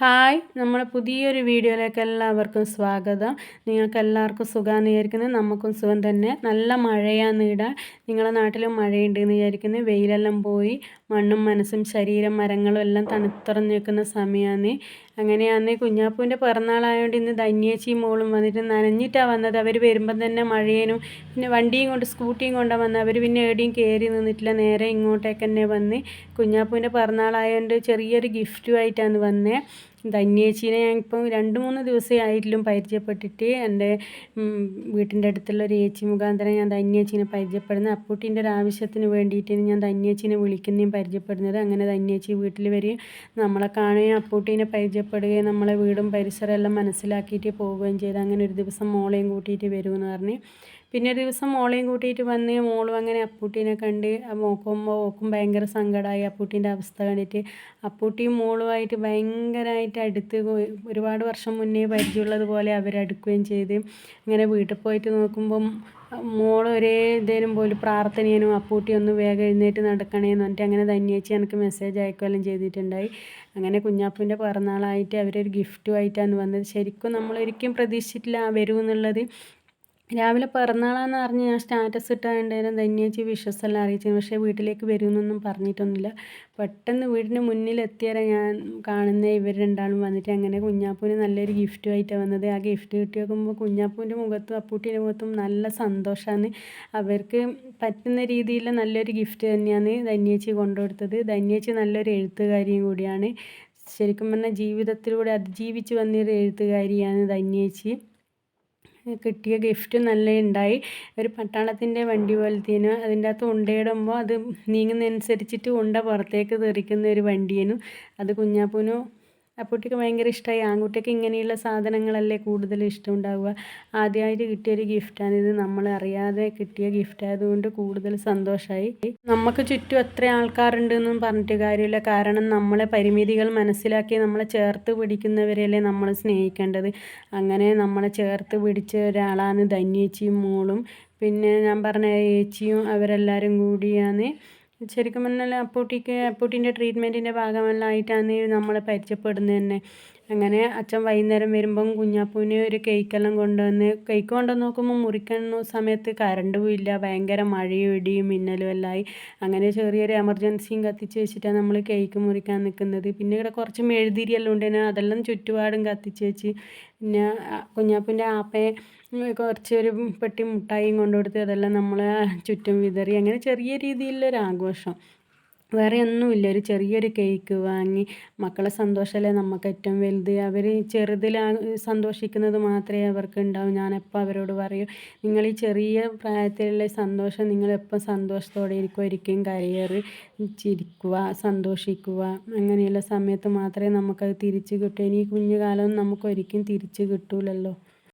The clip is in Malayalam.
ഹായ് നമ്മൾ പുതിയൊരു വീഡിയോയിലേക്ക് എല്ലാവർക്കും സ്വാഗതം. നിങ്ങൾക്ക് എല്ലാവർക്കും സുഖമാണെന്ന് വിചാരിക്കുന്നത് നമുക്കും സുഖം തന്നെ. നല്ല മഴയാണ് ഇടാൻ നിങ്ങളുടെ നാട്ടിലും മഴയുണ്ടെന്ന് വിചാരിക്കുന്നത് വെയിലെല്ലാം പോയി. മണ്ണും മനസ്സും ശരീരം മരങ്ങളും എല്ലാം തണുത്തുറഞ്ഞ് നിൽക്കുന്ന സമയമാണ് അങ്ങനെയാന്ന് കുഞ്ഞാപ്പൂവിന്റെ പിറന്നാളായതുകൊണ്ട് ഇന്ന് ധന്യേച്ചി മോളും വന്നിട്ട് നനഞ്ഞിട്ടാണ് വന്നത്. അവർ വരുമ്പം തന്നെ മഴയേനും പിന്നെ വണ്ടിയും കൊണ്ട് സ്കൂട്ടിയും കൊണ്ടാണ് വന്നത്. അവർ പിന്നെ എവിടെയും കയറി നിന്നിട്ടില്ല. നേരെ ഇങ്ങോട്ടേക്ക് തന്നെ വന്ന്. കുഞ്ഞാപ്പൂവിന്റെ പിറന്നാളായതുകൊണ്ട് ചെറിയൊരു ഗിഫ്റ്റുമായിട്ടാണ് വന്നത് ധന്യേച്ചീനെ ഞാൻ ഇപ്പം രണ്ട് മൂന്ന് ദിവസമേ ആയിട്ടും പരിചയപ്പെട്ടിട്ട് എന്റെ വീട്ടിന്റെ അടുത്തുള്ള ഒരു ഏച്ചി മുഖാന്തരം ഞാൻ ധന്യേച്ചീനെ പരിചയപ്പെടുന്നത്. അപ്പൂട്ടിന്റെ ഒരു ആവശ്യത്തിന് വേണ്ടിയിട്ടാണ് ഞാൻ ധന്യേച്ചീനെ വിളിക്കുന്നതും പരിചയപ്പെടുന്നത്. അങ്ങനെ ധന്യേച്ചി വീട്ടിൽ വരികയും നമ്മളെ കാണുകയും അപ്പൂട്ടീനെ പരിചയപ്പെടുകയും നമ്മളെ വീടും പരിസരം എല്ലാം മനസ്സിലാക്കിയിട്ട് പോവുകയും ചെയ്ത്. അങ്ങനെ ഒരു ദിവസം മോളെയും കൂട്ടിയിട്ട് വരുമെന്ന് പറഞ്ഞ്. പിന്നെ ഒരു ദിവസം മോളെയും കൂട്ടിയിട്ട് വന്ന് മോളും അങ്ങനെ അപ്പൂട്ടീനെ കണ്ട് നോക്കുമ്പോൾ ഓക്കും ഭയങ്കര സങ്കടമായി. അപ്പൂട്ടീന്റെ അവസ്ഥ കണ്ടിട്ട് അപ്പൂട്ടിയും മോളുമായിട്ട് ഭയങ്കരമായിട്ട് അടുത്ത് ഒരുപാട് വർഷം മുന്നേ പരിചയമുള്ളത് പോലെ അവരടുക്കുകയും ചെയ്ത്. അങ്ങനെ വീട്ടിൽ പോയിട്ട് നോക്കുമ്പം മോൾ ഒരേ ഇതേനും പോലും പ്രാർത്ഥനയേനും അപ്പൂട്ടി ഒന്ന് വേഗം എഴുന്നേറ്റ് നടക്കണേന്ന് പറഞ്ഞിട്ട് അങ്ങനെ ധന്യേച്ചി എനിക്ക് മെസ്സേജ് അയക്കുകയെല്ലാം ചെയ്തിട്ടുണ്ടായി. അങ്ങനെ കുഞ്ഞാപ്പൂന്റെ പിറന്നാളായിട്ട് അവരൊരു ഗിഫ്റ്റുമായിട്ടാണ് വന്നത്. ശരിക്കും നമ്മൾ ഒരിക്കലും പ്രതീക്ഷിച്ചിട്ടില്ല വരുമെന്നുള്ളത് രാവിലെ പിറന്നാളാന്ന് പറഞ്ഞ് ഞാൻ സ്റ്റാറ്റസ് ഇട്ടുണ്ടായിരുന്നു ധന്യേച്ചി വിഷസ് എല്ലാം അറിയിച്ചു പക്ഷേ വീട്ടിലേക്ക് വരുമെന്നൊന്നും പറഞ്ഞിട്ടൊന്നുമില്ല. പെട്ടെന്ന് വീടിന്റെ മുന്നിലെത്തിയാൽ ഞാൻ കാണുന്ന ഇവർ രണ്ടാളും വന്നിട്ട് അങ്ങനെ കുഞ്ഞാപ്പൂന് നല്ലൊരു ഗിഫ്റ്റുമായിട്ടാണ് വന്നത്. ആ ഗിഫ്റ്റ് കിട്ടി നോക്കുമ്പോൾ കുഞ്ഞാപ്പൂന്റെ മുഖത്തും അപ്പൂട്ടീന്റെ മുഖത്തും നല്ല സന്തോഷമാണ്. അവർക്ക് പറ്റുന്ന രീതിയിൽ നല്ലൊരു ഗിഫ്റ്റ് തന്നെയാണ് ധന്യേച്ചി കൊണ്ടുകൊടുത്തത്. ധന്യേച്ചി നല്ലൊരു എഴുത്തുകാരിയും കൂടിയാണ്. ശരിക്കും പറഞ്ഞാൽ ജീവിതത്തിലൂടെ അതിജീവിച്ച് വന്നൊരു എഴുത്തുകാരിയാണ് ധന്യേച്ചി. കിട്ടിയ ഗിഫ്റ്റ് നല്ല ഉണ്ടായി ഒരു പട്ടാളത്തിന്റെ വണ്ടി പോലത്തേനു അതിന്റെ അകത്ത് ഉണ്ടയിടുമ്പോൾ അത് നീങ്ങുന്നതനുസരിച്ചിട്ട് ഉണ്ട പുറത്തേക്ക് തെറിക്കുന്ന ഒരു വണ്ടിയേനു അത് കുഞ്ഞാപ്പൂനു അപ്പൂട്ടിക്ക് ഭയങ്കര ഇഷ്ടമായി ആൺകുട്ടിക്ക് ഇങ്ങനെയുള്ള സാധനങ്ങളല്ലേ കൂടുതൽ ഇഷ്ടം ഉണ്ടാവുക ആദ്യമായിട്ട് കിട്ടിയൊരു ഗിഫ്റ്റാണിത് നമ്മൾ അറിയാതെ കിട്ടിയ ഗിഫ്റ്റ് ആയതുകൊണ്ട് കൂടുതൽ സന്തോഷമായി നമുക്ക് ചുറ്റും എത്ര ആൾക്കാരുണ്ടെന്നും പറഞ്ഞിട്ട് കാര്യമില്ല. കാരണം നമ്മളെ പരിമിതികൾ മനസ്സിലാക്കി നമ്മളെ ചേർത്ത് പിടിക്കുന്നവരെയല്ലേ നമ്മൾ സ്നേഹിക്കേണ്ടത്. അങ്ങനെ നമ്മളെ ചേർത്ത് പിടിച്ച ഒരാളാണ് ധന്യേച്ചിയും മോളും. പിന്നെ ഞാൻ പറഞ്ഞ ഏച്ചിയും അവരെല്ലാവരും കൂടിയാണ്. ശരിക്കും പറഞ്ഞാൽ അപ്പൂട്ടിക്ക് അപ്പൂട്ടിന്റെ ട്രീറ്റ്മെന്റിന്റെ ഭാഗമെല്ലാമായിട്ടാണ് നമ്മൾ പരിചയപ്പെടുന്നത് തന്നെ അങ്ങനെ അച്ഛൻ വൈകുന്നേരം വരുമ്പം കുഞ്ഞാപ്പൂവിന് ഒരു കേക്കെല്ലാം കൊണ്ടുവന്ന് കേക്ക് കൊണ്ടുവന്ന് നോക്കുമ്പോൾ മുറിക്കുന്ന സമയത്ത് കറണ്ടും ഇല്ല. ഭയങ്കര മഴയും ഇടിയും മിന്നലും എല്ലാം ആയി. അങ്ങനെ ചെറിയൊരു എമർജൻസിയും കത്തിച്ച് വെച്ചിട്ടാണ് നമ്മൾ കേക്ക് മുറിക്കാൻ നിൽക്കുന്നത് പിന്നെ ഇവിടെ കുറച്ച് മെഴുതിരിയെല്ലാം ഉണ്ട് അതെല്ലാം ചുറ്റുപാടും കത്തിച്ച് വെച്ച് പിന്നെ കുഞ്ഞാപ്പൂന്റെ ആപ്പയെ കുറച്ചൊരു പെട്ടി മുട്ടായിയും കൊണ്ടു കൊടുത്ത് അതെല്ലാം നമ്മളെ ചുറ്റും വിതറി അങ്ങനെ ചെറിയ രീതിയിലുള്ളൊരു ആഘോഷം. വേറെ ഒന്നുമില്ല. ഒരു ചെറിയൊരു കേക്ക് വാങ്ങി മക്കളെ സന്തോഷമല്ലേ? നമുക്ക് ഏറ്റവും വലുത്. അവർ ചെറുതിൽ സന്തോഷിക്കുന്നത് മാത്രമേ അവർക്ക് ഉണ്ടാവും ഞാനെപ്പോൾ അവരോട് പറയും നിങ്ങൾ ഈ ചെറിയ പ്രായത്തിലുള്ള സന്തോഷം നിങ്ങളെപ്പോൾ സന്തോഷത്തോടെ ഒരിക്കലും കരിയർ ചിരിക്കുക സന്തോഷിക്കുക. അങ്ങനെയുള്ള സമയത്ത് മാത്രമേ നമുക്കത് തിരിച്ച് കിട്ടൂ. ഇനി കുഞ്ഞുകാലം നമുക്ക് ഒരിക്കലും തിരിച്ച് കിട്ടൂലല്ലോ.